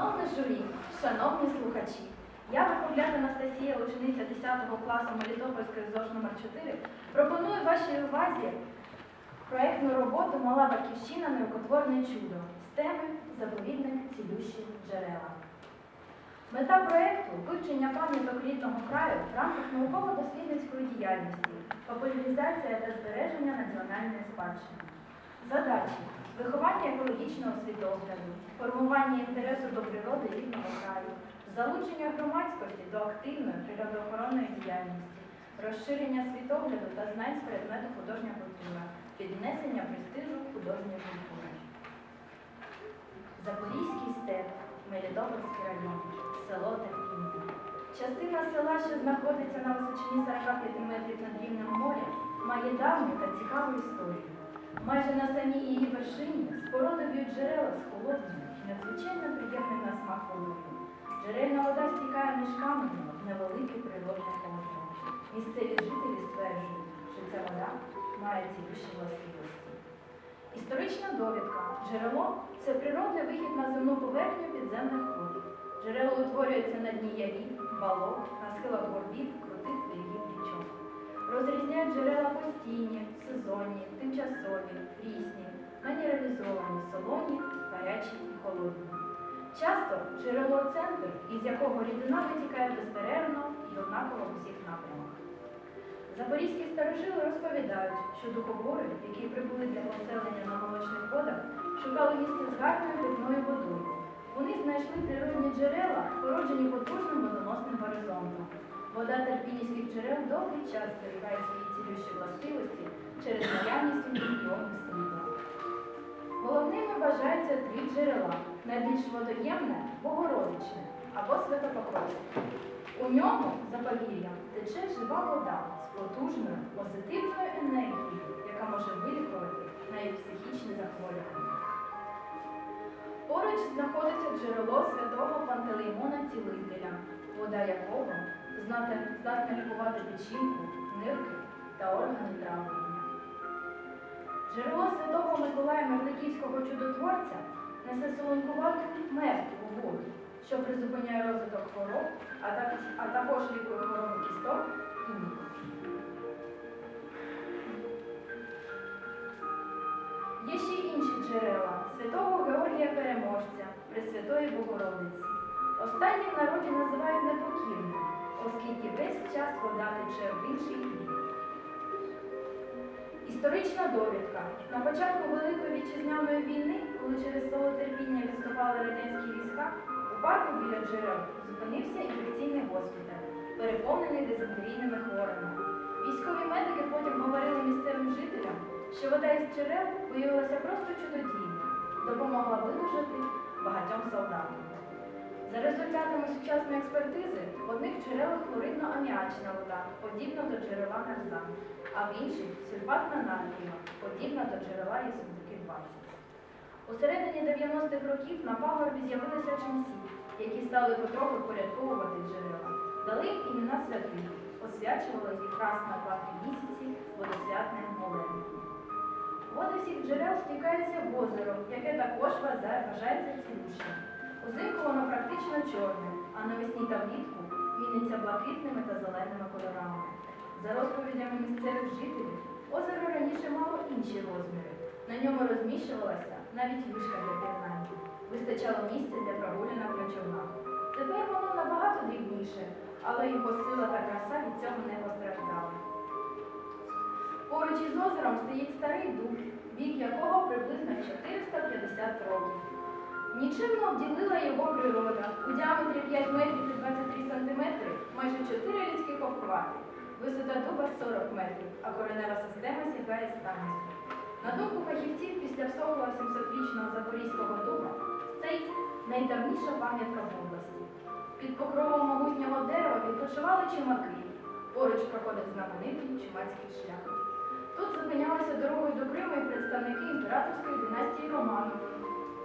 Шановне журі, шановні слухачі, я виховляна Анастасія, учениця 10 класу Мелітопольської ЗОЖ номер 4 пропоную вашій увазі проєктну роботу Мала батьківщина нерукотворне чудо з теми Заповідник цілющі джерела. Мета проєкту вивчення пам'яток рідного краю в рамках науково-дослідницької діяльності, популяризація та збереження національної спадщини. Задачі виховання екологічного світогляду, формування інтересу до природи рідного краю, залучення громадськості до активної природоохоронної діяльності, розширення світогляду та знань з предмету художня культура, піднесення престижу художньої культури. Запорізький степ, Мелітопольський район, село Терпіння. Частина села, що знаходиться на височині 45 метрів над рівнем моря, має давню та цікаву історію. Майже на самій її вершині б'ють джерела з холодною і надзвичайно приємним на смак водою. Джерельна вода стікає між каменями в невеликий природний озеро. Місцеві жителі стверджують, що ця вода має цілющі властивості. Історична довідка. Джерело це природний вихід на земну поверхню підземних вод. Джерело утворюється на дні ярів, балок, на схилах горбів, крутих берегів річок. Розрізняють джерела постійні, сезонні, тимчасові, різні, мінералізовані, солоні, гарячі і холодні. Часто джерело центр, із якого рідина витікає безперервно і однаково в усіх напрямах. Запорізькі старожили розповідають, що духобори, які прибули для поселення на молочних водах, шукали місце з гарною питною водою. Вони знайшли природні джерела, породжені потужним водоносним горизонтом. Вода терпінівських джерел довгий час зберігає свої цілющі властивості через наявність у ній іонів. Головними вважаються три джерела. Найбільш водоємне Богородичне або Святопокровське. У ньому за повір'ям тече жива вода з потужною позитивною енергією, яка може вилікувати навіть психічні захворювання. Поруч знаходиться джерело святого Пантелеймона Цілителя, вода якого здатна лікувати печінку, нирки та органи травлення. Джерело святого Миколая Мерликівського чудотворця несе солонкувату мертву воду, що призупиняє розвиток хвороб, а також, а також лікує хвороби кісток і ніг. Є ще інші джерела святого Георгія Переможця, Пресвятої Богородиці. Останні в народі називають непокірним, оскільки весь час вода тече в інший бік. Історична довідка. На початку Великої вітчизняної війни, коли через село Терпіння відступали радянські війська, у парку біля джерел зупинився інфекційний госпіталь, переповнений дизентерійними хворими. Військові медики потім говорили місцевим жителям, що вода із джерел виявилася просто чудодійна, допомогла видужати багатьом солдатам. За результатами сучасної експертизи, в одних джерелах хлоридно-аміачна вода, подібна до джерела нарзан, а в інших сульфатна натрієва, подібна до джерела Єсубуки 20. У середині 90-х років на пагорбі з'явилися ченці, які стали потроху порядковувати джерела, дали їм імена святих, освячували їх раз на 2-3 місяці водосвятним молебнем. Води всіх джерел стікаються в озеро, яке також вважається цілющим. Узимку воно практично чорне, а навесні та влітку міниться блакитними та зеленими кольорами. За розповідями місцевих жителів, озеро раніше мало інші розміри. На ньому розміщувалася навіть вишка для пірнання. Вистачало місця для прогулянок на човнах. Тепер воно набагато дрібніше, але його сила та краса від цього не постраждали. Поруч із озером стоїть старий дуб, вік якого приблизно 450 років. Нічим не обділила його природа. У діаметрі 5 метрів і 23 сантиметри, майже 4 людських обхвати. Висота дуба 40 метрів, а коренева система сягає 100 метрів. На думку фахівців, після всього 700-річного запорізького дуба, цей найдавніша пам'ятка в області. Під покровом могутнього дерева відпочивали чумаки. Поруч проходив знаменитий чумацький шлях. Тут зупинялися дорогою до Криму і представники імператорської династії Романової.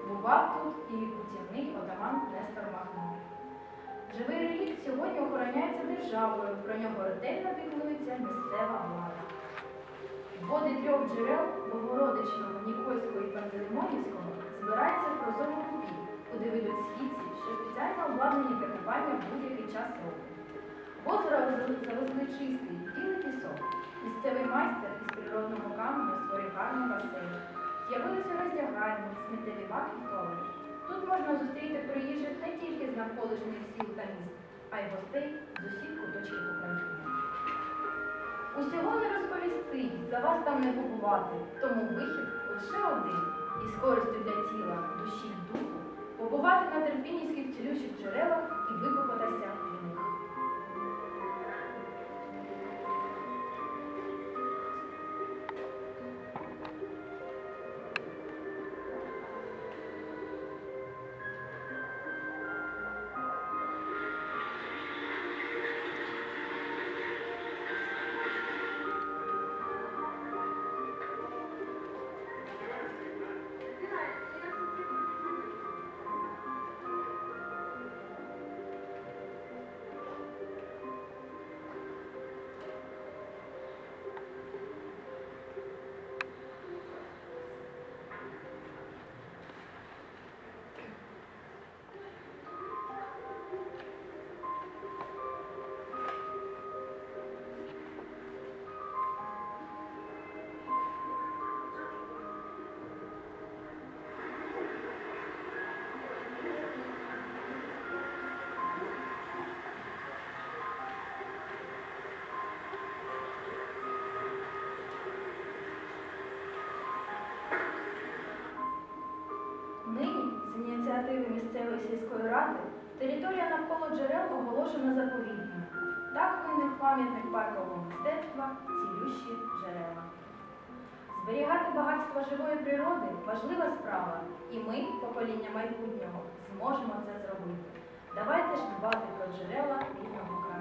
Бував тут і путівний отаман Нестор Махно. Живий релікт сьогодні охороняється державою, про нього ретельно піклується місцева влада. Води трьох джерел Богородичного, Нікольського і Пантелеймонівського збираються в прозорому купі, куди ведуть східці, що спеціально обладнані для в будь-який час року. Озеро завезли чистий білий пісок. Місцевий майстер із природного каменю створив гарний басейн. З'явилися роздягальні, сміттєві баки туалет. Тут можна зустріти приїжджих не тільки з навколишніх сіл та міст, а й гостей з усіх куточків України. Усього не розповісти, за вас там не побувати, тому вихід лише один. І з користю для тіла, душі й духу побувати на терпінівських цілющих джерелах і викупатися ініціативи місцевої сільської ради, територія навколо джерел оголошена заповідною. Так виник пам'ятник паркового мистецтва цілющі джерела. Зберігати багатство живої природи важлива справа, і ми, покоління майбутнього, зможемо це зробити. Давайте ж дбати про джерела рідного краю.